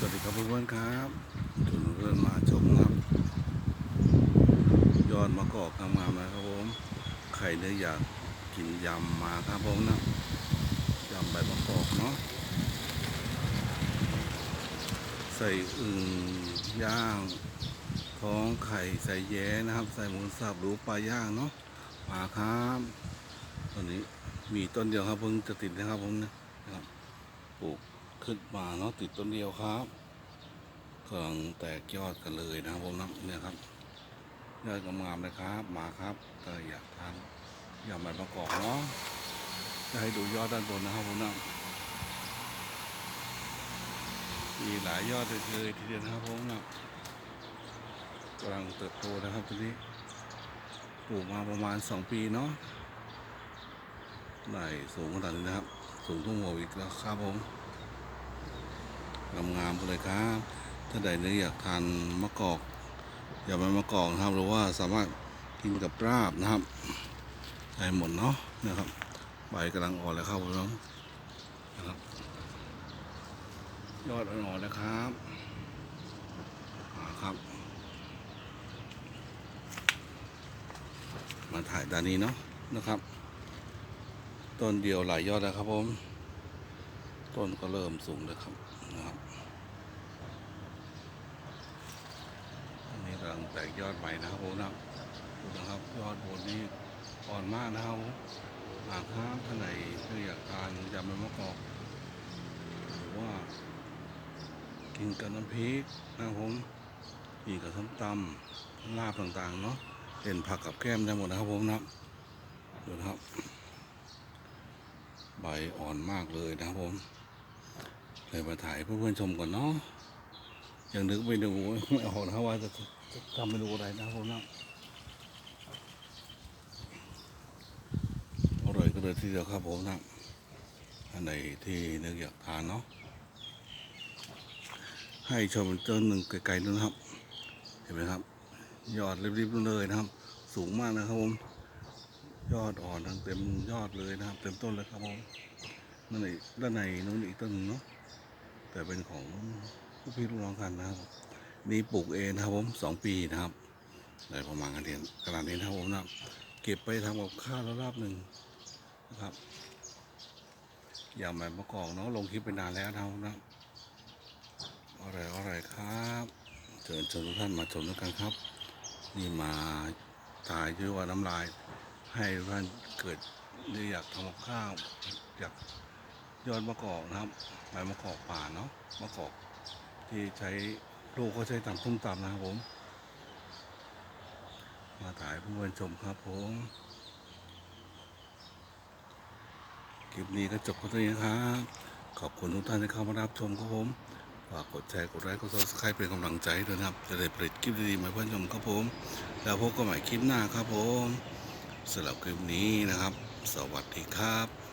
สวัสดีครับเพื่อนๆครับชวนเพื่อนมาชมครับ ยอดมะกอกงามๆนะครับผมใครเนื้ออยากกินยำมาครับผมนะยำใบมะกอกเนาะใส่อึ่งย่างท้องไข่ใส่แย้นะครับ ใส่หมูสับหรือปลาย่างเนาะมาครับตอนนี้มีต้นเดียวครับเพิ่งจะติดนะครับผมนะครับปลูก ขึ้นมาเนาะติดต้นเดียวครับกำลังแตกยอดกันเลยนะครับผมนะเนี่ยครับยอดงามๆเลยครับ มาครับก็อยากทานอยำใบมะกอกเนาะจะให้ดูยอดด้านบนนะครับผมนะมีหลายยอดเลยทีเดียวนะครับผมนะกำลังเติบโตนะครับทีนี้ปลูกมาประมาณสองปีเนาะได้สูงขนาดนี้นะครับ สูงทุ่งหัวอีกแล้วครับผม งามๆไปเลยครับถ้าใดนื้อยากทานมะกอกอย่าไปมะกอกนะครับหรือว่าสามารถกินกับราบนะครับได้หมดเนาะนะครับใบกำลังอ่อนแล้วครับผมนะครับ ยอดอ่อนๆนะครับครับ มาถ่ายด้านนี้เนาะนะครับต้นเดียวหลายยอดแล้วครับผม ต้นก็เริ่มสูงแล้วครับนะครับอันนี้กำลังแตกยอดใหม่นะครับผมนะครับดูนะครับยอดบนนี้อ่อนมากนะครับหากครับท่านไหนที่อยากทานยำใบมะกอกหรือว่ากินกับน้ำพริกนะครับผมกินกับส้มตำลาบต่างๆเนาะเป็นผักกับแก้มได้หมดนะครับผมนะดูนะครับใบอ่อนมากเลยนะครับผม เลยมาถ่ายเพื่อนๆชมก่อนเนาะยังนึกไม่ดูไม่ออกนะว่าจะจะทำเมนูอะไรนะครับผมนะอร่อยก็เลยทีเดียวครับผมนะอันไหนที่นึกอยากทานเนาะให้ชมต้นหนึ่งไกลๆนู้นะครับ เห็นไหมครับ ยอดริบๆเลยนะครับ สูงมากนะครับผมยอดอ่อนทั้งเต็มยอดเลยนะครับ เต็มต้นเลยครับผมนั่นอีกด้านในนู้นอีกต้นหนึ่งเนาะ แต่เป็นของผู้พี่ลูกน้องกันนะครับนี่ปลูกเองนะครับผมสองปีนะครับได้ประมาณกันเดียนขนาดนี้นะครับผมนะเก็บไปทำกับข้าวแล้วรอบหนึ่งนะครับอยำแบบมะกอกเนาะลงคลิปไปนานแล้วนะครับนะอร่อยอร่อยครับเชิญชวนทุกท่านมาชมด้วยกันครับ นี่มาถ่ายด้วยว่าน้ำลาย ให้ท่านเกิดได้อยากทำกับข้าวอยาก ยอดมะกอกนะครับใบมะกอกป่าเนาะมะกอกที่ใช้ลูกก็ใช้ตำส้มตำนะครับผม มาถ่ายเพื่อนๆชมครับผมคลิปนี้ก็จบเท่านี้นะครับ ขอบคุณทุกท่านที่เข้ามารับชมครับผมฝากกดแชร์กดไลค์กดซับสไครป์เป็นกำลังใจด้วยนะครับ จะได้ผลิตคลิปดีๆมาเพื่อนชมครับผม แล้วพบกันใหม่คลิปหน้าครับผมสำหรับคลิปนี้นะครับ สวัสดีครับ